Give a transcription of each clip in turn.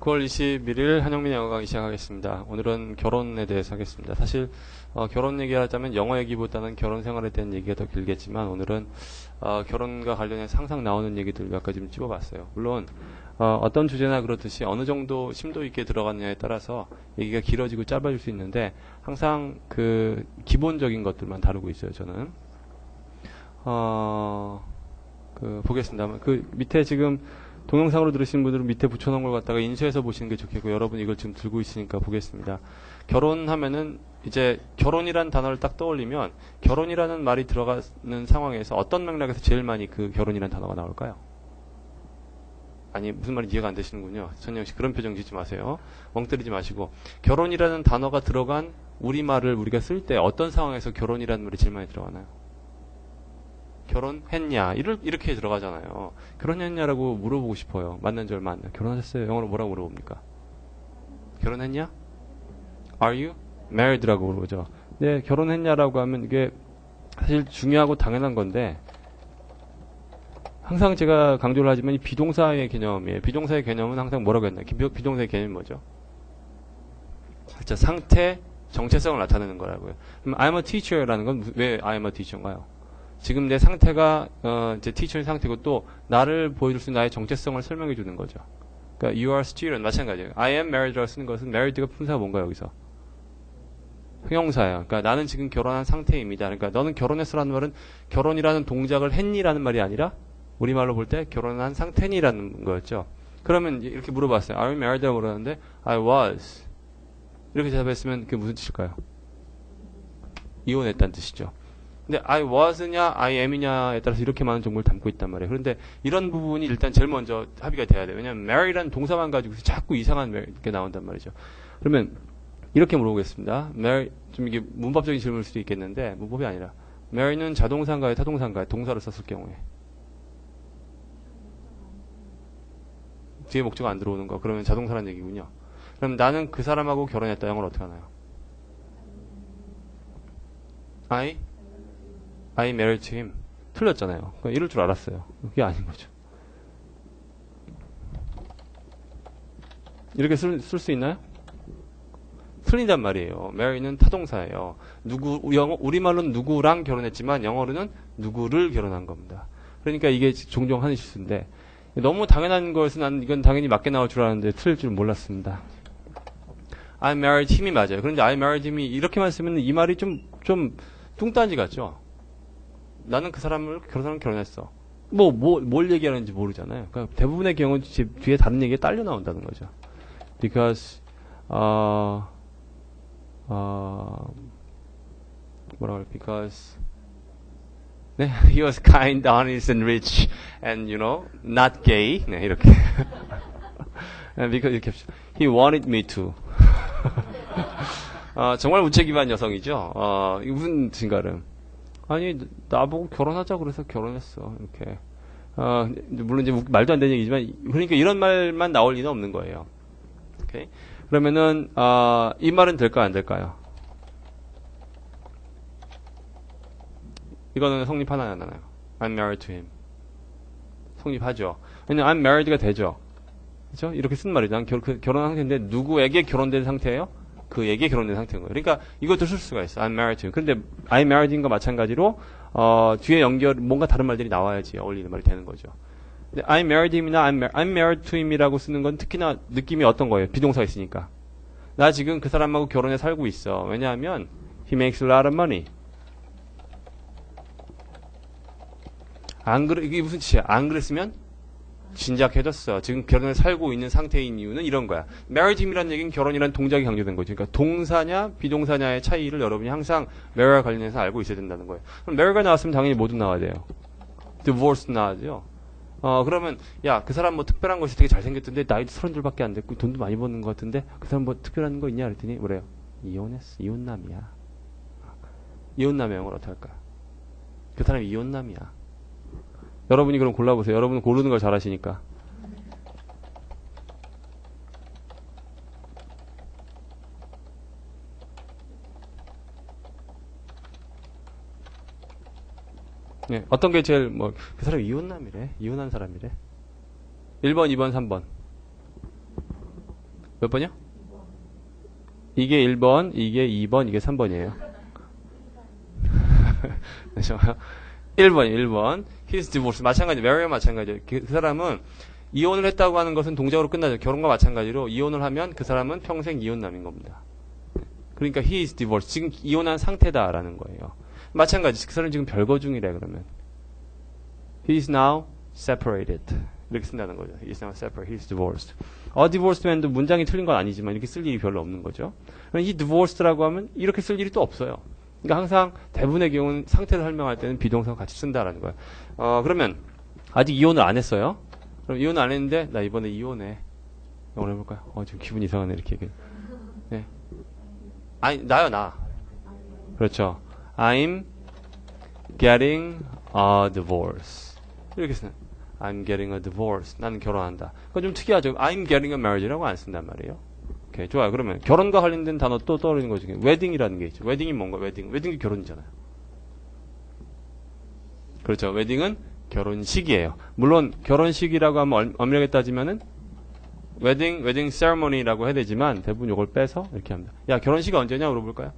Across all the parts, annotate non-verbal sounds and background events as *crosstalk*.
9월 21일 한영민 영어 강의 시작하겠습니다. 오늘은 결혼에 대해서 하겠습니다. 사실 어, 결혼 얘기하자면 영어 얘기보다는 결혼 생활에 대한 얘기가 더 길겠지만 오늘은 어, 결혼과 관련해서 항상 나오는 얘기들 몇 가지 좀 찝어봤어요. 물론 어, 떤 주제나 그렇듯이 어느 정도 심도 있게 들어갔냐에 따라서 얘기가 길어지고 짧아질 수 있는데 항상 그 기본적인 것들만 다루고 있어요. 저는 어, 그 보겠습니다. 그 밑에 지금 동영상으로 들으신 분들은 밑에 붙여놓은 걸 갖다가 인쇄해서 보시는 게 좋겠고 여러분 이걸 지금 들고 있으니까 보겠습니다. 결혼하면은 이제 결혼이란 단어를 딱 떠올리면 결혼이라는 말이 들어가는 상황에서 어떤 맥락에서 제일 많이 그 결혼이라는 단어가 나올까요? 아니 무슨 말인지 이해가 안 되시는군요. 전영 씨 그런 표정 짓지 마세요. 멍 때리지 마시고 결혼이라는 단어가 들어간 우리 말을 우리가 쓸 때 어떤 상황에서 결혼이라는 말이 제일 많이 들어가나요? 결혼했냐 이렇게 들어가잖아요. 결혼했냐라고 물어보고 싶어요. 만난 지 얼마 안 돼. 결혼했어요. 영어로 뭐라고 물어봅니까? 결혼했냐? Are you married라고 물어보죠. 네, 결혼했냐라고 하면 이게 사실 중요하고 당연한 건데 항상 제가 강조를 하지만 이 비동사의 개념이에요. 비동사의 개념은 항상 뭐라고 했나요? 비동사의 개념이 뭐죠? 자, 상태, 정체성을 나타내는 거라고요. 그럼 I'm a teacher라는 건 왜 I'm a teacher인가요? 지금 내 상태가 어, 이제 티처의 상태고 또 나를 보여줄 수 있는 나의 정체성을 설명해 주는 거죠. 그러니까 you are student 마찬가지예요. I am married라고 쓰는 것은 married가 품사가 뭔가 여기서 형용사예요. 그러니까 나는 지금 결혼한 상태입니다. 그러니까 너는 결혼했어라는 말은 결혼이라는 동작을 했니라는 말이 아니라 우리말로 볼 때 결혼한 상태니라는 거였죠. 그러면 이렇게 물어봤어요. Are you married라고 물었는데 I was 이렇게 대답했으면 그게 무슨 뜻일까요? 이혼했다는 뜻이죠. 근데 I was냐, I am이냐에 따라서 이렇게 많은 정보를 담고 있단 말이에요. 그런데 이런 부분이 일단 제일 먼저 합의가 돼야 돼요. 왜냐하면 marry라는 동사만 가지고 자꾸 이상한 게 나온단 말이죠. 그러면 이렇게 물어보겠습니다. marry, 좀 이게 문법적인 질문일 수도 있겠는데 문법이 아니라 marry는 자동사인가요, 타동사인가요? 동사로 썼을 경우에. 뒤에 목적어 안 들어오는 거 그러면 자동사라는 얘기군요. 그럼 나는 그 사람하고 결혼했다. 영어로 어떻게 하나요? I I married him. 틀렸잖아요. 그러니까 이럴 줄 알았어요. 그게 아닌 거죠. 이렇게 쓸 수 있나요? 틀린단 말이에요. marry는 타동사예요. 누구, 영어, 우리말로는 누구랑 결혼했지만 영어로는 누구를 결혼한 겁니다. 그러니까 이게 종종 하는 실수인데 너무 당연한 것은 난 이건 당연히 맞게 나올 줄 알았는데 틀릴 줄 몰랐습니다. I married him이 맞아요. 그런데 I married him이 이렇게만 쓰면 이 말이 좀, 좀 뚱딴지 같죠? 나는 그 사람을 그 사람 결혼했어. 뭐, 뭐, 뭘 얘기하는지 모르잖아요. 그러니까 대부분의 경우는 뒤에 다른 얘기가 딸려 나온다는 거죠. Because, 어, 어, 뭐라 그래, because, 네, *laughs* he was kind, honest, and rich, and, you know, not gay. 네, 이렇게. because, 이렇게 he wanted me to. *laughs* 어, 정말 무책임한 여성이죠. 어, 무슨 뜻인가를. 아니 나보고 결혼하자 그래서 결혼했어 이렇게 어, 물론 이제 말도 안 되는 얘기지만 그러니까 이런 말만 나올 리는 없는 거예요. 오케이 그러면은 어, 이 말은 될까 안 될까요? 이거는 성립하나요 안 하나요? I'm married to him. 성립하죠. 왜냐면 I'm married가 되죠. 그렇죠? 이렇게 쓴 말이죠. 난 결, 그, 결혼한 상태인데 누구에게 결혼된 상태예요? 그에게 결혼된 상태인 거예요. 그러니까 이것도 쓸 수가 있어. I'm married to. 근데 I'm married인과 마찬가지로 어, 뒤에 연결 뭔가 다른 말들이 나와야지 어울리는 말이 되는 거죠. I'm married him이나 I'm, mar- I'm married to him이라고 쓰는 건 특히나 느낌이 어떤 거예요? 비동사 있으니까. 나 지금 그 사람하고 결혼해 살고 있어. 왜냐하면 he makes a lot of money. 안 그래 이게 무슨 뜻이야? 안 그랬으면 진작해졌어. 지금 결혼을 살고 있는 상태인 이유는 이런 거야. married him이라는 얘기는 결혼이라는 동작이 강조된 거죠. 그러니까 동사냐 비동사냐의 차이를 여러분이 항상 marry와 관련해서 알고 있어야 된다는 거예요. 그럼 marry가 나왔으면 당연히 모두 나와야 돼요. divorce 나와야죠. 어 그러면 야 그 사람 뭐 특별한 것이 되게 잘생겼던데 나이도 서른 둘밖에 안 됐고 돈도 많이 버는 것 같은데 그 사람 뭐 특별한 거 있냐 그랬더니 뭐래요? 이혼했어. 이혼남이야. 이혼남의 영어로 할까? 그 사람이 이혼남이야. 여러분이 그럼 골라보세요. 여러분은 고르는 걸 잘하시니까. 네, 어떤 게 제일 뭐 그 사람이 이혼남이래. 이혼한 사람이래. 1번, 2번, 3번. 몇 번이요? 이게 1번, 이게 2번, 이게 3번이에요. 잠시만요. 1번, 1번. He's divorced. 마찬가지, Mary와 마찬가지예요. 그, 그 사람은 이혼을 했다고 하는 것은 동작으로 끝나죠. 결혼과 마찬가지로 이혼을 하면 그 사람은 평생 이혼남인 겁니다. 그러니까 is divorced. 지금 이혼한 상태다라는 거예요. 마찬가지. 그 사람은 지금 별거 중이래 그러면. He is now separated. 이렇게 쓴다는 거죠. He is now separated. He is divorced. 어 divorced면도 문장이 틀린 건 아니지만 이렇게 쓸 일이 별로 없는 거죠. 이 divorced라고 하면 이렇게 쓸 일이 또 없어요. 그러니까 항상 대부분의 경우는 상태를 설명할 때는 비동사 같이 쓴다라는 거예요. 어, 그러면 아직 이혼을 안 했어요. 그럼 이혼 안 했는데 나 이번에 이혼해. 영어로 해볼까요? 어, 지금 기분 이상하네 이렇게 얘기해. 네. 아니 나요 나. 그렇죠. I'm getting a divorce. 이렇게 쓰는. I'm getting a divorce. 나는 결혼한다. 그건 좀 특이하죠. I'm getting a marriage라고 안 쓴단 말이에요. 오케이, 좋아요. 그러면 결혼과 관련된 단어 또 떠오르는 거 중에 웨딩이라는 게 있죠. 웨딩이 뭔가? 웨딩. 웨딩이 결혼이잖아요. 그렇죠. 웨딩은 결혼식이에요. 물론 결혼식이라고 하면 엄밀하게 따지면은 웨딩 웨딩 세레머니라고 해야 되지만 대부분 이걸 빼서 이렇게 합니다. 야 결혼식이 언제냐 물어볼까요?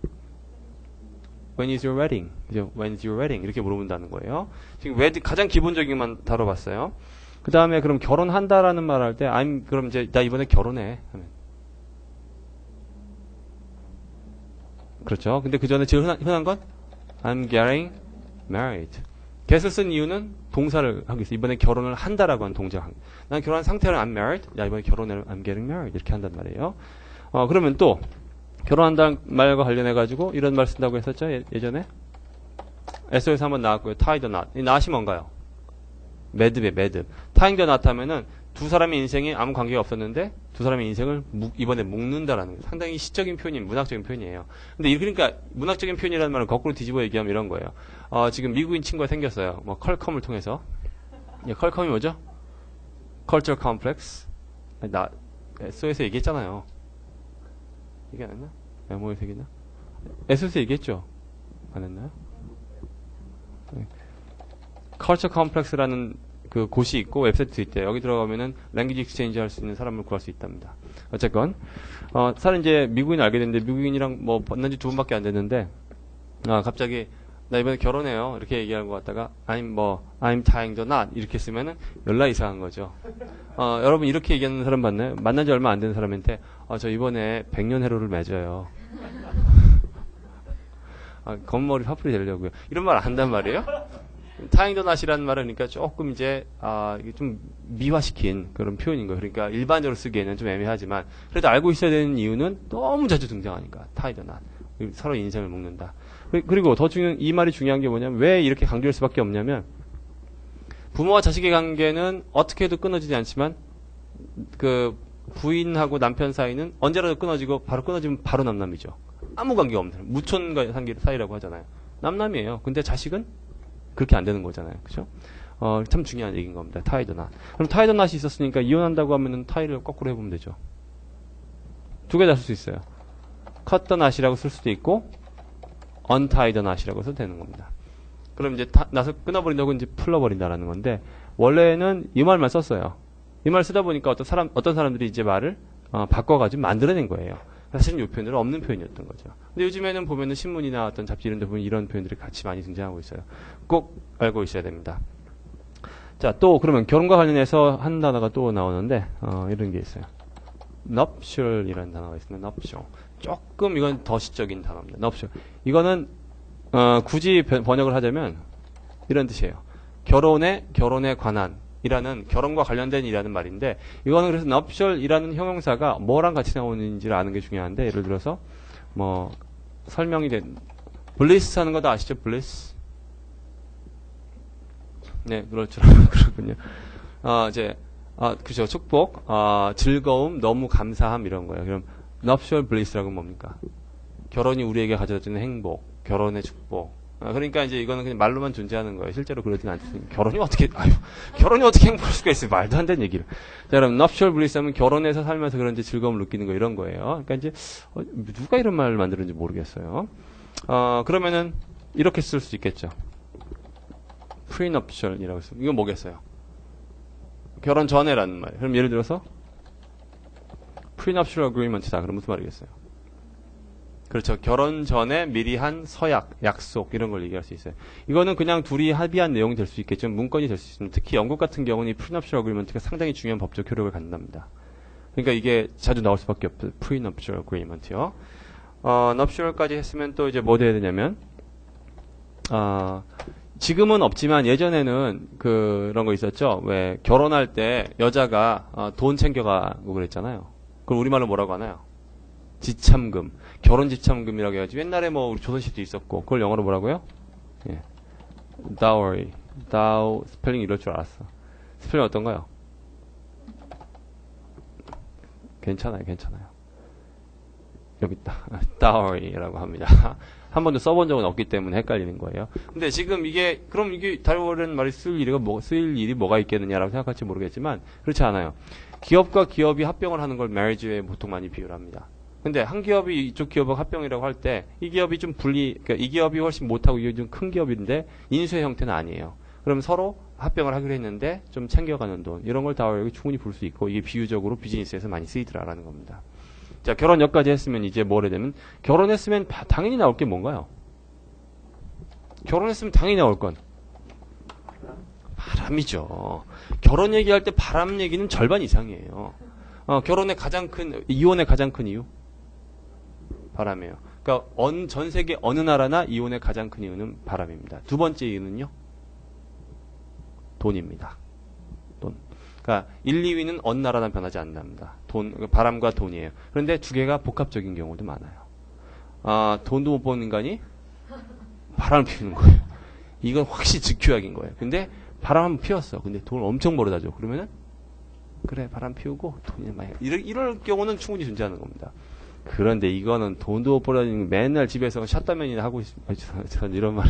When is your wedding? 그죠? When is your wedding? 이렇게 물어본다는 거예요. 지금 웨딩 가장 기본적인만 다뤄봤어요. 그 다음에 그럼 결혼한다라는 말 할 때 I'm 그럼 이제 나 이번에 결혼해 하면 그렇죠. 근데 그 전에 제일 흔한, 흔한 건 I'm getting married. get을 쓴 이유는 동사를 하기 위해서 이번에 결혼을 한다라고 하는 동작. 난 결혼한 상태로 I'm married. 야 이번에 결혼을 I'm getting married 이렇게 한단 말이에요. 어 그러면 또 결혼한다는 말과 관련해 가지고 이런 말 쓴다고 했었죠 예, 전에 SO에서 한번 나왔고요. tie the knot. 이 not이 뭔가요? 매듭에 매듭. tying the knot 하면은 두 사람의 인생이 아무 관계가 없었는데 두 사람의 인생을 무, 이번에 묶는다라는 거 상당히 시적인 표현이 문학적인 표현이에요. 근데 그러니까 문학적인 표현이라는 말은 거꾸로 뒤집어 얘기하면 이런 거예요. 어, 지금 미국인 친구가 생겼어요. 뭐 컬컴을 통해서. 예, 컬컴이 뭐죠? Culture Complex. 나 SO에서 얘기했잖아요. 얘기 안 했나? 메모에서 얘기했나? SO에서 얘기했죠? 안 했나요? 네. Culture Complex라는 그 곳이 있고 웹사이트 있대요. 여기 들어가면은 랭귀지 익스체인지 할 수 있는 사람을 구할 수 있답니다. 어쨌건 어, 사실 이제 미국인 알게 됐는데 미국인이랑 뭐 만난 지 두 번밖에 안 됐는데 아 갑자기 나 이번에 결혼해요. 이렇게 얘기하는 것 같다가 I'm 뭐 I'm tying the knot 이렇게 쓰면은 연락 이상한 거죠. 어, 여러분 이렇게 얘기하는 사람 봤나요? 만난 지 얼마 안 된 사람한테 어, 저 이번에 백년 해로를 맺어요. *laughs* 아, 겉머리 파풀이 되려고요. 이런 말 안 한단 말이에요? 타잉더낫이라는 말은 그러니까 조금 이제 아 이게 좀 미화시킨 그런 표현인 거예요. 그러니까 일반적으로 쓰기에는 좀 애매하지만 그래도 알고 있어야 되는 이유는 너무 자주 등장하니까 타이더낫 서로 인생을 묶는다. 그리고 더 중요한 이 말이 중요한 게 뭐냐면 왜 이렇게 강조할 수밖에 없냐면 부모와 자식의 관계는 어떻게 해도 끊어지지 않지만 그 부인하고 남편 사이는 언제라도 끊어지고 바로 끊어지면 바로 남남이죠. 아무 관계가 없는 무촌과 사이라고 하잖아요. 남남이에요. 근데 자식은 그렇게 안 되는 거잖아요. 그죠? 어, 참 중요한 얘기인 겁니다. 타이드 낫. 그럼 낫이 있었으니까 이혼한다고 하면은 타이를 거꾸로 해보면 되죠. 두 개 다 쓸 수 있어요. 컷더 낫이라고 쓸 수도 있고, 언타이드 낫이라고 써도 되는 겁니다. 그럼 이제 타, 낫을 끊어버린다고 이제 풀어버린다라는 건데, 원래는 이 말만 썼어요. 이 말 쓰다 보니까 어떤 사람, 어떤 사람들이 이제 말을 어, 바꿔가지고 만들어낸 거예요. 사실은 이 표현들은 없는 표현이었던 거죠. 근데 요즘에는 보면은 신문이나 어떤 잡지 이런 데 보면 이런 표현들이 같이 많이 등장하고 있어요. 꼭 알고 있어야 됩니다. 자, 또 그러면 결혼과 관련해서 한 단어가 또 나오는데 어, 이런 게 있어요. nuptial이라는 단어가 있습니다. nuptial. 조금 이건 더 시적인 단어입니다. nuptial. 이거는 어, 굳이 번역을 하자면 이런 뜻이에요. 결혼에 결혼에 관한 이라는 결혼과 관련된 이라는 말인데 이거는 그래서 nuptial이라는 형용사가 뭐랑 같이 나오는지를 아는 게 중요한데 예를 들어서 뭐 설명이 된 bliss 하는 거도 아시죠? bliss 네 그렇죠 *laughs* 그렇군요. 아 이제 아 그죠. 축복 아 즐거움 너무 감사함 이런 거예요. 그럼 nuptial bliss라고 뭡니까? 결혼이 우리에게 가져다 주는 행복 결혼의 축복. 아, 그러니까 이제 이거는 그냥 말로만 존재하는 거예요. 실제로 그러지는 않습니다. 결혼이 어떻게, 아유, 결혼이 어떻게 행복할 수가 있어요. 말도 안 되는 얘기를. 자, 그럼 nuptial bliss 하면 결혼해서 살면서 그런지 즐거움을 느끼는 거 이런 거예요. 그러니까 이제, 어, 누가 이런 말을 만들었는지 모르겠어요. 어, 그러면은, 이렇게 쓸 수 있겠죠. prenuptial이라고 했어요. 이건 뭐겠어요? 결혼 전에라는 말. 그럼 예를 들어서, prenuptial agreement다. 그럼 무슨 말이겠어요? 그렇죠. 결혼 전에 미리 한 서약, 약속 이런 걸 얘기할 수 있어요. 이거는 그냥 둘이 합의한 내용이 될 수 있겠지만 문건이 될 수 있습니다. 특히 영국 같은 경우는 이 prenuptial agreement가 상당히 중요한 법적 효력을 갖는답니다. 그러니까 이게 자주 나올 수밖에 없어요. prenuptial agreement요. 어, nuptial까지 했으면 또 이제 뭐 돼야 되냐면 어, 지금은 없지만 예전에는 그런 거 있었죠. 왜 결혼할 때 여자가 어, 돈 챙겨가고 그랬잖아요. 그걸 우리말로 뭐라고 하나요? 지참금. 결혼 지참금이라고 해야지. 옛날에 뭐 우리 조선시대도 있었고 그걸 영어로 뭐라고요? 예. dowry. dow 스펠링 이럴 줄 알았어. 스펠링 어떤가요? 괜찮아요. 괜찮아요. 여기 있다. *laughs* dowry라고 합니다. *laughs* 한 번도 써본 적은 없기 때문에 헷갈리는 거예요. 근데 지금 이게 그럼 이게 다른 말이 쓸 일이 뭐 쓰일 일이 뭐가 있겠느냐라고 생각할지 모르겠지만 그렇지 않아요. 기업과 기업이 합병을 하는 걸 marriage에 보통 많이 비유를 합니다. 근데 한 기업이 이쪽 기업하고 합병이라고 할 때 이 기업이 좀 분리, 그러니까 이 기업이 훨씬 못하고 이게 좀큰 기업인데 인수의 형태는 아니에요. 그럼 서로 합병을 하기로 했는데 좀 챙겨가는 돈 이런 걸 다워력이 충분히 볼 수 있고 이게 비유적으로 비즈니스에서 많이 쓰이더라라는 겁니다. 자 결혼 여기까지 했으면 이제 뭘 해야 되면 결혼했으면 바- 당연히 나올 게 뭔가요? 결혼했으면 당연히 나올 건 바람이죠. 결혼 얘기할 때 바람 얘기는 절반 이상이에요. 어, 결혼의 가장 큰 이혼의 가장 큰 이유 바람이에요. 그러니까 언, 전 세계 어느 나라나 이혼의 가장 큰 이유는 바람입니다. 두 번째 이유는요. 돈입니다. 돈. 그러니까 1, 2위는 어느 나라나 변하지 않는답니다. 돈, 바람과 돈이에요. 그런데 두 개가 복합적인 경우도 많아요. 아, 돈도 못 버는 인간이 바람을 피우는 거예요. 이건 확실히 즉규약인 거예요. 근데 바람 한번 피웠어. 근데 돈을 엄청 벌어다 줘. 그러면은 그래 바람 피우고 돈이 많이 이럴, 이럴 경우는 충분히 존재하는 겁니다. 그런데 이거는 돈도 못 벌어다니는 맨날 집에서 샷다면이나 하고. 전 이런 말.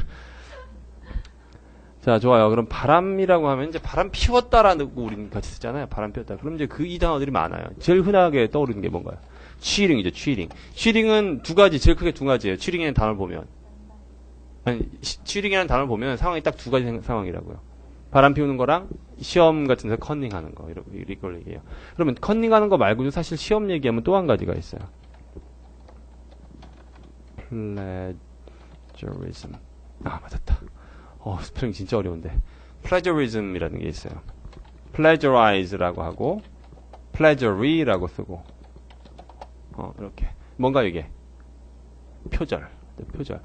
자 좋아요. 그럼 바람이라고 하면 이제 바람 피웠다라는 거 우리는 같이 쓰잖아요. 바람 피웠다. 그럼 이제 그 이 단어들이 많아요. 제일 흔하게 떠오르는 게 뭔가요? 취링이죠. 취링. 취링은 두 가지 제일 크게 두 가지예요. 취링이라는 단어를 보면 아니 시- 취링이라는 단어를 보면 상황이 딱 두 가지 생- 상황이라고요. 바람 피우는 거랑 시험 같은 데서 컨닝하는 거 이걸 얘기해요. 그러면 컨닝하는 거 말고도 사실 시험 얘기하면 또 한 가지가 있어요. Plagiarism. 아 맞았다. 어 스펠링 진짜 어려운데. plagiarism이라는 게 있어요. plagiarize라고 하고 plagiary라고 쓰고 어 이렇게 뭔가 이게 표절 네, 표절.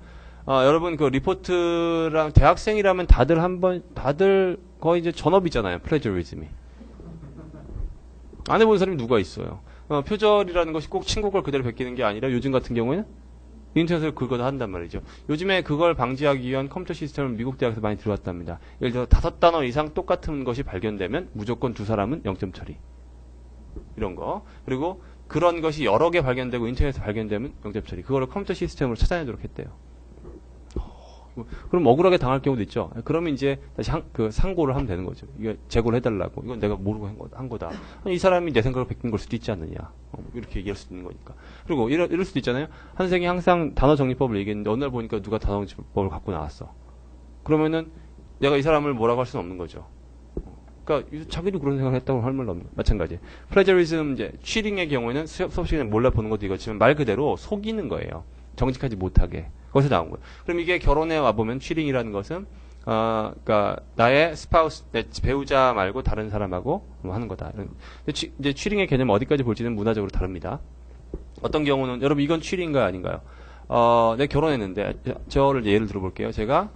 아, 여러분 그 리포트랑 대학생이라면 다들 한번 다들 거의 이제 전업이잖아요. 플레저리즘이. 안 해본 사람이 누가 있어요. 어, 표절이라는 것이 꼭 친구 걸 그대로 베끼는 게 아니라 요즘 같은 경우에는 인터넷을 긁어도 한단 말이죠. 요즘에 그걸 방지하기 위한 컴퓨터 시스템을 미국 대학에서 많이 들어왔답니다. 예를 들어 다섯 단어 이상 똑같은 것이 발견되면 무조건 두 사람은 0점 처리. 이런 거. 그리고 그런 것이 여러 개 발견되고 인터넷에서 발견되면 0점 처리. 그거를 컴퓨터 시스템으로 찾아내도록 했대요. 그럼 억울하게 당할 경우도 있죠. 그러면 이제 다시 한, 그 상고를 하면 되는 거죠. 이거 재고를 해달라고. 이건 내가 모르고 한, 거, 한 거다. 아니, 이 사람이 내 생각을 베낀 걸 수도 있지 않느냐. 어, 이렇게 얘기할 수도 있는 거니까. 그리고 이럴, 이럴 수도 있잖아요. 한 선생이 항상 단어 정리법을 얘기했는데 어느 날 보니까 누가 단어 정리법을 갖고 나왔어. 그러면은 내가 이 사람을 뭐라고 할 수는 없는 거죠. 어, 그러니까 이- 자기도 그런 생각을 했다고 할 말은 없는 마찬가지. 플레저리즘 이제 취링의 경우에는 수업 시간에 몰라 보는 것도 이거지만 말 그대로 속이는 거예요. 정직하지 못하게. 거기서 나온 거예요. 그럼 이게 결혼에 와 보면 취링이라는 것은, 어, 그니까, 나의 스파우스, 내 배우자 말고 다른 사람하고 뭐 하는 거다. 이런. 취, 이제 취링의 개념 어디까지 볼지는 문화적으로 다릅니다. 어떤 경우는, 여러분 이건 취링인가요? 아닌가요? 어, 내 결혼했는데, 저를 예를 들어볼게요. 제가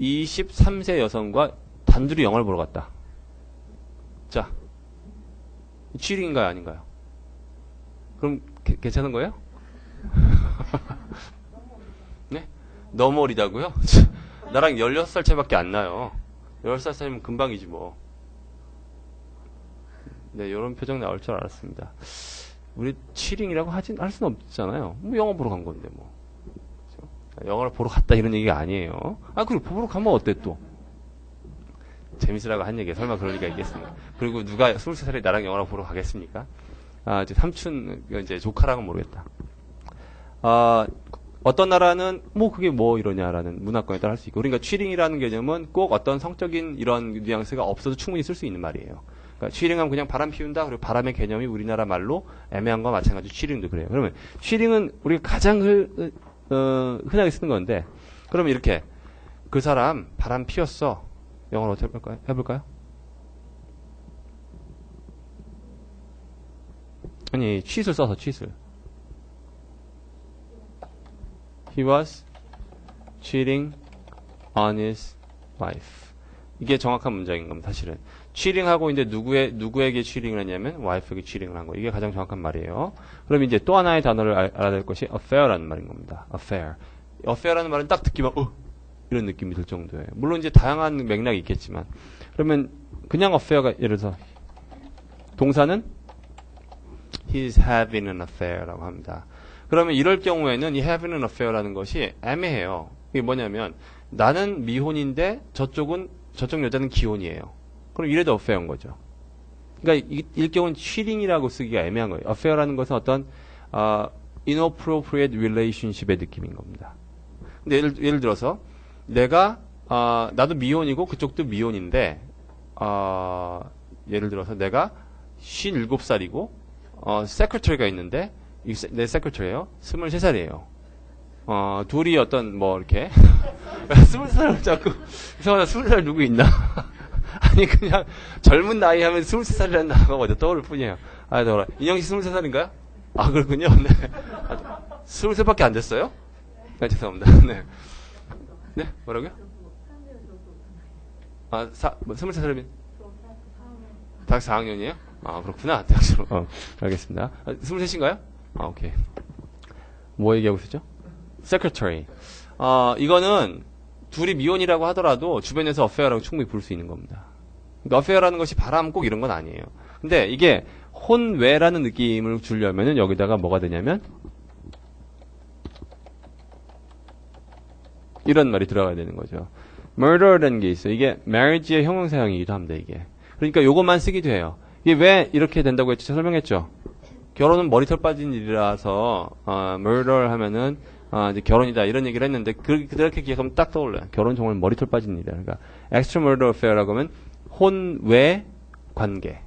23세 여성과 단둘이 영화를 보러 갔다. 자, 취링인가요? 아닌가요? 그럼 게- 괜찮은 거예요? *laughs* 네? 너무 어리다고요? *laughs* 나랑 16살 차이밖에 안 나요. 16살 차이면 금방이지 뭐. 네, 이런 표정 나올 줄 알았습니다. 우리 치링이라고 하진 할 수는 없잖아요. 뭐 영화 보러 간 건데 뭐. 그죠? 영화를 보러 갔다 이런 얘기가 아니에요. 아 그리고 보러 가면 어때 또? 재밌으라고 한 얘기에 설마 리가 있겠습니까? 그리고 누가 23살에 나랑 영화를 보러 가겠습니까? 아, 이제 삼촌, 이제 조카랑은 모르겠다. 아, 어떤 나라는 뭐 그게 뭐 이러냐라는 문화권에 따라 할 수 있고 그러니까 취링이라는 개념은 꼭 어떤 성적인 이런 뉘앙스가 없어도 충분히 쓸 수 있는 말이에요. 그러니까 cheating하면 그냥 바람 피운다. 그리고 바람의 개념이 우리나라 말로 애매한 거 마찬가지로 cheating도 그래요. 그러면 cheating은 우리가 가장 흔, 어, 흔하게 쓰는 건데 그러면 이렇게 그 사람 바람 피웠어. 영어로 어떻게 해볼까요? 해볼까요? 아니, cheat을 써서 cheat을. He was cheating on his wife. 이게 정확한 문장인 겁니다, 사실은. cheating하고 있는데 누구의, 누구에게 cheating을 했냐면 wife에게 cheating을 한 거. 이게 가장 정확한 말이에요. 그럼 이제 또 하나의 단어를 알, 아야 될 것이 affair라는 말인 겁니다. affair. affair라는 말은 딱 듣기만, 어! 이런 느낌이 들 정도예요. 물론 이제 다양한 맥락이 있겠지만. 그러면 그냥 affair가 예를 들어서 동사는 he's having an affair라고 합니다. 그러면 이럴 경우에는 이 having an affair라는 것이 애매해요. 이게 뭐냐면 나는 미혼인데 저쪽은 저쪽 여자는 기혼이에요. 그럼 이래도 affair인 거죠. 그러니까 이, 일 경우는 cheating이라고 쓰기가 애매한 거예요. affair라는 것은 어떤 어, inappropriate relationship의 느낌인 겁니다. 근데 예를, 예를 들어서 내가 어, 나도 미혼이고 그쪽도 미혼인데 어, 예를 들어서 내가 57살이고 어, 세크터리가 있는데 내 세크터리예요. 23살이에요. 어, 둘이 어떤 뭐 이렇게 *laughs* 23살 자꾸 이상하다 20살 누구 있나? *laughs* 아니 그냥 젊은 나이 하면 23살이라는 단어가 먼저 떠오를 뿐이에요. 아, 더라. 인영 씨 23살인가요? 아, 그렇군요. *laughs* 네. 아, 23살밖에 안 됐어요? 네, 죄송합니다. 네. 네, 뭐라고요? 아, 사, 뭐, 23살이면? 대학 4학년이에요? 아, 그렇구나. 대학 생 어, 알겠습니다. 아, 23인가요? 아, 오케이. 뭐 얘기하고 있었죠? secretary. 어, 이거는 둘이 미혼이라고 하더라도 주변에서 affair라고 충분히 부를 수 있는 겁니다. 그러니까 affair라는 것이 바람 꼭 이런 건 아니에요. 근데 이게 혼외라는 느낌을 주려면은 여기다가 뭐가 되냐면 이런 말이 들어가야 되는 거죠. murder라는 게 있어요. 이게 marriage의 형용사형이기도 합니다, 이게. 그러니까 요것만 쓰기도 해요. 이게 왜 이렇게 된다고 했죠? 설명했죠? 결혼은 머리털 빠진 일이라서, 어, murder 하면은, 어, 이제 결혼이다, 이런 얘기를 했는데, 그, 그렇게 기억하면 딱 떠올라요. 결혼 정말 머리털 빠진 일이야. 그러니까, extramarital affair라고 하면, 혼 외 관계.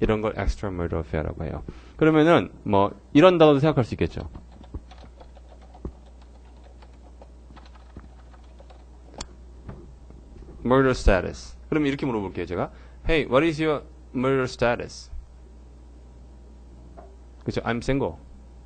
이런 걸 extramarital affair라고 해요. 그러면은, 뭐, 이런 단어도 생각할 수 있겠죠. murder status. 그럼 이렇게 물어볼게요, 제가. Hey, what is your murder status? 그죠? I'm single.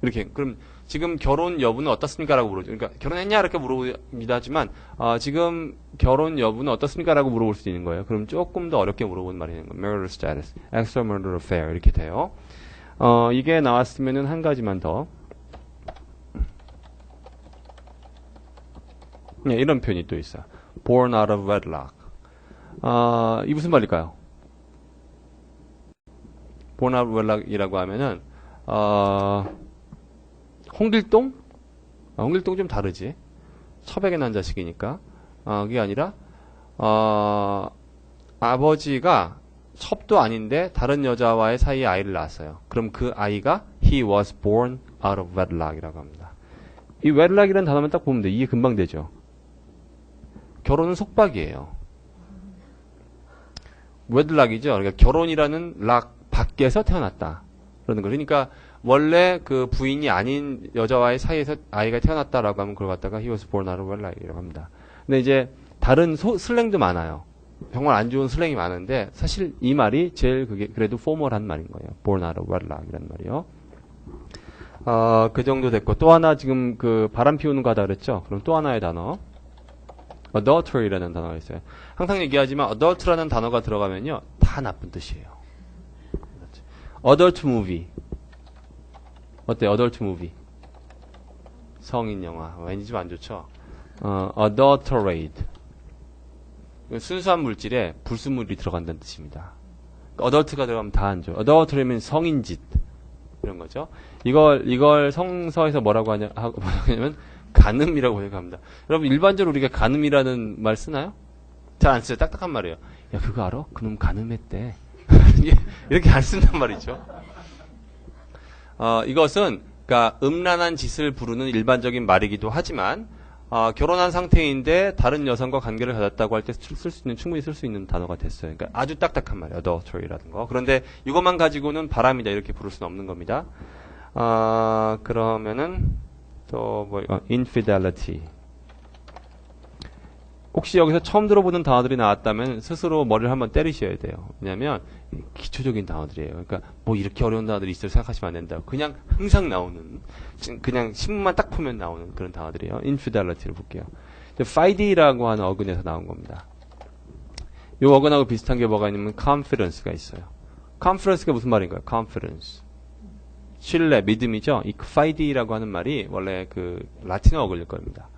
이렇게. 그럼 지금 결혼 여부는 어떻습니까? 라고 물어보죠. 그러니까 결혼했냐? 이렇게 물어봅니다 하지만, 아, 지금 결혼 여부는 어떻습니까? 라고 물어볼 수도 있는 거예요. 그럼 조금 더 어렵게 물어보는 말이 되는 거예요. murder status. extramarital affair. 이렇게 돼요. 어, 이게 나왔으면은 한 가지만 더. 네, 이런 표현이 또 있어요. born out of wedlock. 아, 이 무슨 말일까요? born out of wedlock이라고 하면은, 어, 홍길동? 아, 홍길동 좀 다르지. 첩에게 난 자식이니까. 아, 그게 아니라, 어, 아버지가 첩도 아닌데 다른 여자와의 사이에 아이를 낳았어요. 그럼 그 아이가 he was born out of wedlock이라고 합니다. 이 wedlock이라는 단어만 딱 보면 돼. 이게 금방 되죠. 결혼은 속박이에요. wedlock이죠. 그러니까 결혼이라는 락 밖에서 태어났다. 그러는 거. 그러니까 원래 그 부인이 아닌 여자와의 사이에서 아이가 태어났다라고 하면 그걸 갖다가 he was born out of wedlock이라고 합니다. 근데 이제 다른 소, 슬랭도 많아요. 정말 안 좋은 슬랭이 많은데 사실 이 말이 제일 그게 그래도 포멀한 말인 거예요. born out of wedlock이라는 말이요. 어, 그 정도 됐고 또 하나 지금 그 바람 피우는 거 하다 그랬죠. 그럼 또 하나의 단어 adultery라는 단어가 있어요. 항상 얘기하지만 adult라는 단어가 들어가면요 다 나쁜 뜻이에요. Adult movie 어때? adult movie 성인 영화 왠지 좀 안 좋죠. 어, adulterate 순수한 물질에 불순물이 들어간다는 뜻입니다. adult가 들어가면 다 안 좋아. adultery면 성인 짓 이런 거죠. 이걸 이걸 성서에서 뭐라고 하냐 하고 뭐냐면 간음이라고 생각합니다. 여러분 일반적으로 우리가 간음이라는 말 쓰나요? 잘안 써요. 딱딱한 말이에요. 야 그거 알아? 그놈 간음했대. 이렇게 안 쓴단 말이죠. 어, 이것은 그러니까 음란한 짓을 부르는 일반적인 말이기도 하지만 아, 결혼한 상태인데 다른 여성과 관계를 가졌다고 할 때 쓸 수 있는 충분히 쓸 수 있는 단어가 됐어요. 그러니까 아주 딱딱한 말이에요. adultery라는 거. 그런데 이것만 가지고는 바람이다 이렇게 부를 수는 없는 겁니다. 아, 그러면은 또뭐 어, infidelity. 혹시 여기서 처음 들어보는 단어들이 나왔다면 스스로 머리를 한번 때리셔야 돼요. 왜냐하면 기초적인 단어들이에요. 그러니까 뭐 이렇게 어려운 단어들이 있을 생각하시면 안 된다. 그냥 항상 나오는 그냥 신문만 딱 보면 나오는 그런 단어들이에요. infidelity를 볼게요. fide라고 하는 어근에서 나온 겁니다. 이 어근하고 비슷한 게 뭐가 있냐면 confidence가 있어요. confidence가 무슨 말인가요? confidence. 신뢰, 믿음이죠. 이 fide라고 하는 말이 원래 그 라틴어 어근일 겁니다.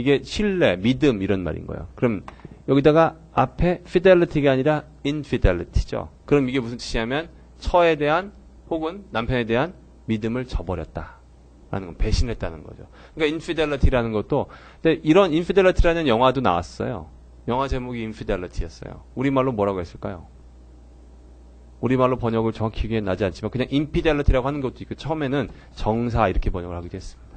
이게 신뢰, 믿음 이런 말인 거예요. 그럼 여기다가 앞에 fidelity가 아니라 infidelity죠. 그럼 이게 무슨 뜻이냐면 처에 대한 혹은 남편에 대한 믿음을 저버렸다. 라는 건 배신했다는 거죠. 그러니까 infidelity라는 것도 근데 이런 infidelity라는 영화도 나왔어요. 영화 제목이 infidelity였어요. 우리말로 뭐라고 했을까요? 우리말로 번역을 정확히 기억이 나지 않지만 그냥 infidelity라고 하는 것도 있고 처음에는 정사 이렇게 번역을 하기도 했습니다.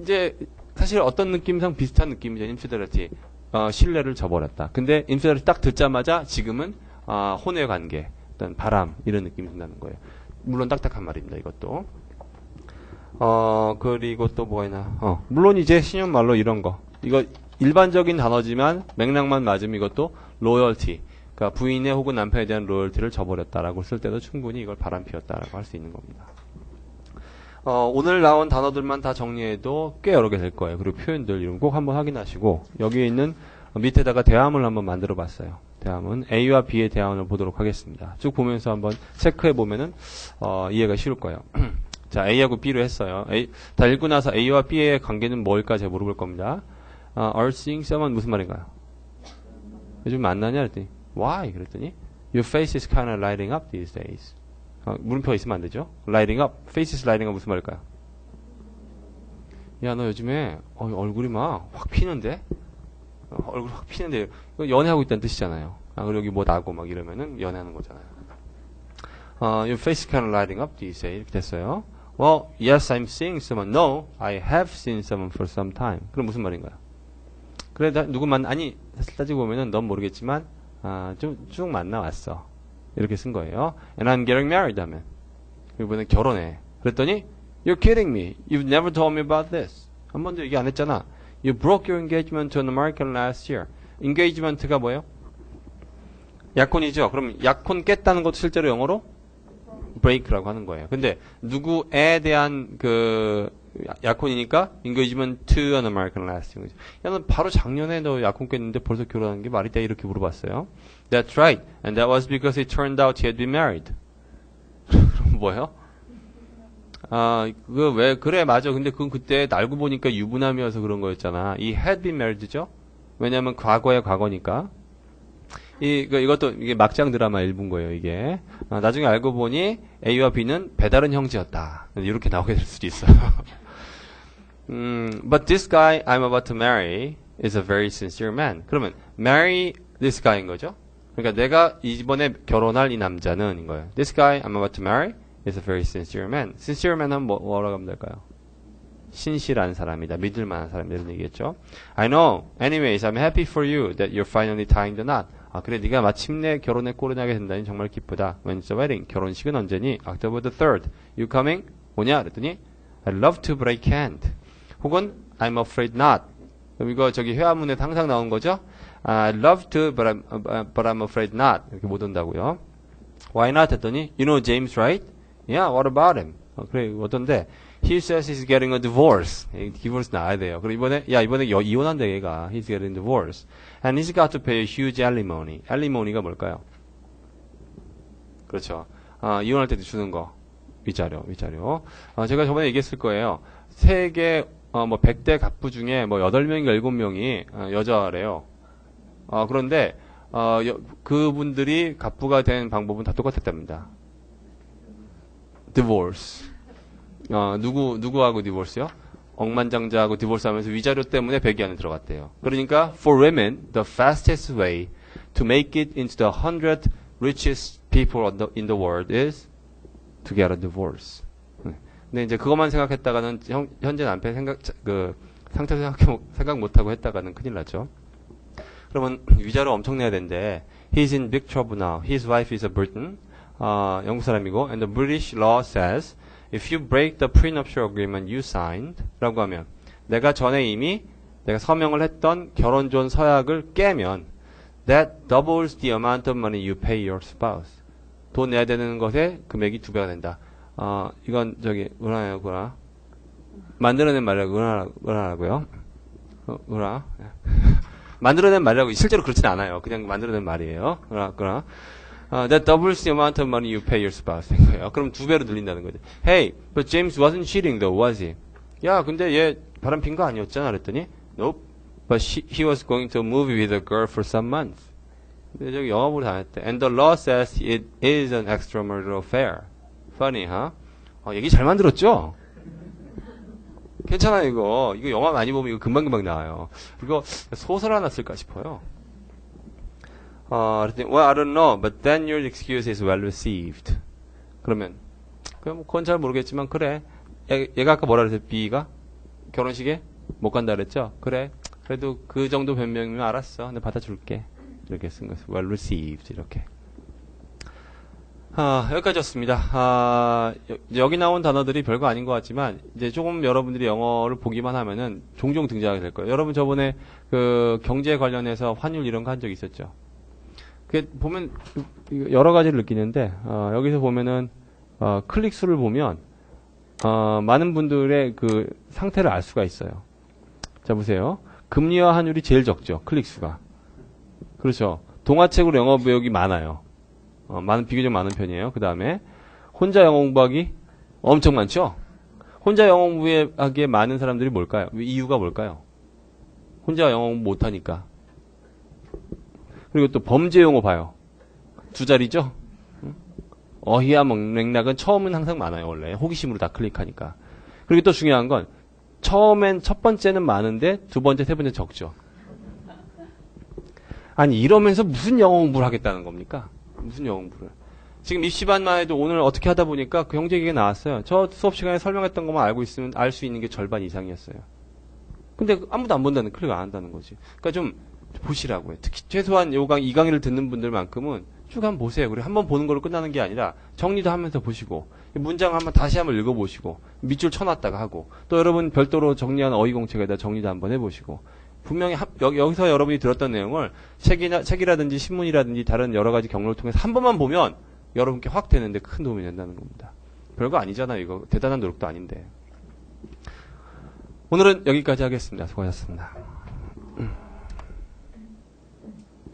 이제 사실 어떤 느낌상 비슷한 느낌이죠. 인피델리티. 어, 신뢰를 저버렸다. 근데 인피델리티 딱 듣자마자 지금은 어, 혼의 관계, 어떤 바람 이런 느낌이 든다는 거예요. 물론 딱딱한 말입니다. 이것도. 어 그리고 또뭐 있나? 어 물론 이제 신용말로 이런 거. 이거 일반적인 단어지만 맥락만 맞으면 이것도 로열티. 그러니까 부인의 혹은 남편에 대한 로열티를 저버렸다라고 쓸 때도 충분히 이걸 바람 피웠다라고 할 수 있는 겁니다. 어, 오늘 나온 단어들만 다 정리해도 꽤 여러 개 될 거예요. 그리고 표현들 이런 꼭 한번 확인하시고 여기에 있는 밑에다가 대화문을 한번 만들어 봤어요. 대화문 A와 B의 대화문을 보도록 하겠습니다. 쭉 보면서 한번 체크해 보면은 어, 이해가 쉬울 거예요. *clears throat* 자 A하고 B로 했어요. A, 다 읽고 나서 A와 B의 관계는 뭘까 제가 물어볼 겁니다. 어, are seeing someone 무슨 말인가요? 요즘 만나냐 그랬더니 why 그랬더니 your face is kind of lighting up these days. 어, 물음표가 있으면 안 되죠. up, faces lighting up 무슨 말일까요? 야, 너 요즘에 어, 얼굴이 막 확 피는데? 어, 얼굴 확 피는데 연애하고 있다는 뜻이잖아요. 아, 그리고 여기 뭐 나고 막 이러면은 연애하는 거잖아요. 어, your face kind of lighting up, these days. 이렇게 됐어요. Well, yes, I'm seeing someone. No, I have seen someone for some time. 그럼 무슨 말인가요? 그래, 누구 만, 아니, 사실 따지고 보면은 넌 모르겠지만, 아, 좀 쭉 만나왔어. 이렇게 쓴 거예요. And I'm getting married 하면 이번에 결혼해. 그랬더니 You're kidding me. You've never told me about this. 한 번도 얘기 안 했잖아. You broke your engagement to an American last year. engagement가 뭐예요? 약혼이죠. 그럼 약혼 깼다는 것도 실제로 영어로 break라고 하는 거예요. 근데 누구에 대한 그 약혼이니까 engagement to an American last year. 야는 바로 작년에 너 약혼 깼는데 벌써 결혼한 게 말이 돼 이렇게 물어봤어요. That's right. And that was because it turned out he had been married. 그럼 뭐예요? 아, 그 왜 그래 맞아. 근데 그건 그때 알고 보니까 유부남이어서 그런 거였잖아. 이 had been married죠? 왜냐면 과거의 과거니까. 이, 그, 이것도 이게 막장 드라마 일부인 거예요, 이게. 아, 나중에 알고 보니 A와 B는 배다른 형제였다. 이렇게 나오게 될 수도 있어요. 음, but this guy I'm about to marry is a very sincere man. 그러면 marry this guy인 거죠? 그러니까 내가 이번에 결혼할 이 남자는 인 거예요. This guy I'm about to marry is a very sincere man. sincere man은 뭐, 뭐라고 하면 될까요? 신실한 사람이다. 믿을 만한 사람 이런 얘기겠죠. I know. Anyways, I'm happy for you that you're finally tying the knot. 아 그래 네가 마침내 결혼에 꼴을 나게 된다니 정말 기쁘다. When's the wedding? 결혼식은 언제니? October the 3rd. You coming? 오냐? 그랬더니 I'd love to but I can't. 혹은 I'm afraid not. 그럼 이거 저기 회화문에 항상 나온 거죠. I'd love to but I'm, but I'm afraid not. 이렇게 못 온다고요. Why not? 했더니 You know James, right? Yeah, what about him? 어, 그래 어떤데? He says he's getting a divorce. 디보스 나야 돼요. 그리고 이번에 야 이번에 여, 이혼한대 얘가. He's getting divorce. And he's got to pay a huge alimony. alimony가 뭘까요? 그렇죠. 어, 이혼할 때 주는 거. 위자료, 위자료. 어, 제가 저번에 얘기했을 거예요. 세계 어, 뭐 100대 갑부 중에 뭐 8명인가 7명이 어, 여자래요. 어, 그런데 어, 여, 그분들이 갑부가 된 방법은 다 똑같았답니다. divorce. 어, 누구, 누구하고 디보스요? 억만장자하고 디보스 하면서 위자료 때문에 배기 안에 들어갔대요. 그러니까, for women, the fastest way to make it into the hundred richest people in the world is to get a divorce. 근데 이제 그것만 생각했다가는 형, 현재 남편 생각, 그, 상태 생각, 생각 못하고 했다가는 큰일 나죠. 그러면 위자료 엄청 내야 되는데 he's in big trouble now. His wife is a Briton. 어, 영국 사람이고 and the British law says if you break the prenuptial agreement you signed 라고 하면 내가 전에 이미 내가 서명을 했던 결혼존 서약을 깨면 that doubles the amount of money you pay your spouse. 돈 내야 되는 것의 금액이 두 배가 된다. 어, 이건 저기 은하구나. 만들어낸 말이라고 은하, 은하라고요. 어, 은하. *laughs* 만들어낸 말이라고 실제로 그렇진 않아요. 그냥 만들어낸 말이에요. 은하, 은하. Uh, that doubles the amount of money you pay your spouse 된 거예요. 그럼 두 배로 늘린다는 거죠. Hey, but James wasn't cheating though, was he? 야, 근데 얘 바람 핀 거 아니었잖아. 그랬더니 Nope. But she, he was going to move with a girl for some months. 근데 저기 영업으로 다녔대. And the law says it is an extramarital affair. Funny, huh? 어, 얘기 잘 만들었죠? 괜찮아 이거. 이거 영화 많이 보면 이거 금방금방 나와요. 이거 소설 하나 쓸까 싶어요. 어, 그랬더니, well, I don't know, but then your excuse is well received. 그러면, 그럼 그건 잘 모르겠지만, 그래. 얘, 얘가 아까 뭐라 그랬어요? B가? 결혼식에 못 간다 그랬죠? 그래. 그래도 그 정도 변명이면 알았어. 근데 받아줄게. 이렇게 쓴 거예요. well received. 이렇게. 아, 여기까지였습니다. 아, 여, 기 나온 단어들이 별거 아닌 것 같지만, 이제 조금 여러분들이 영어를 보기만 하면은 종종 등장하게 될 거예요. 여러분 저번에 그 경제 관련해서 환율 이런 거 한 적 있었죠? 그 보면 여러 가지를 느끼는데, 어, 여기서 보면은, 어, 클릭 수를 보면, 어, 많은 분들의 그 상태를 알 수가 있어요. 자, 보세요. 금리와 환율이 제일 적죠. 클릭 수가. 그렇죠. 동화책으로 영어 배우기 많아요. 어, 많은 비교적 많은 편이에요. 그 다음에 혼자 영어 공부하기 엄청 많죠. 혼자 영어 공부하기에 많은 사람들이 뭘까요? 이유가 뭘까요? 혼자 영어 공부 못하니까. 그리고 또 범죄 용어 봐요. 두 자리죠? 어휘와 맥락은 처음은 항상 많아요, 원래. 호기심으로 다 클릭하니까. 그리고 또 중요한 건 처음엔 첫 번째는 많은데 두 번째, 세 번째 적죠. 아니 이러면서 무슨 영어 공부를 하겠다는 겁니까? 무슨 영어 공부를? 지금 입시반만 해도 오늘 어떻게 하다 보니까 그 형제기가 나왔어요. 저 수업 시간에 설명했던 것만 알고 있으면 알 수 있는 게 절반 이상이었어요. 근데 아무도 안 본다는 클릭 안 한다는 거지. 그러니까 좀 보시라고요. 특히 최소한 요강 이 강의를 듣는 분들만큼은 쭉 한번 보세요. 그리고 한번 보는 걸로 끝나는 게 아니라 정리도 하면서 보시고 문장 한번 다시 한번 읽어보시고 밑줄 쳐놨다가 하고 또 여러분 별도로 정리한 어휘공책에다 정리도 한번 해보시고 분명히 하, 여, 기서 여러분이 들었던 내용을 책이나 책이라든지 신문이라든지 다른 여러 가지 경로를 통해서 한 번만 보면 여러분께 확 되는데 큰 도움이 된다는 겁니다. 별거 아니잖아요. 이거 대단한 노력도 아닌데. 오늘은 여기까지 하겠습니다. 수고하셨습니다.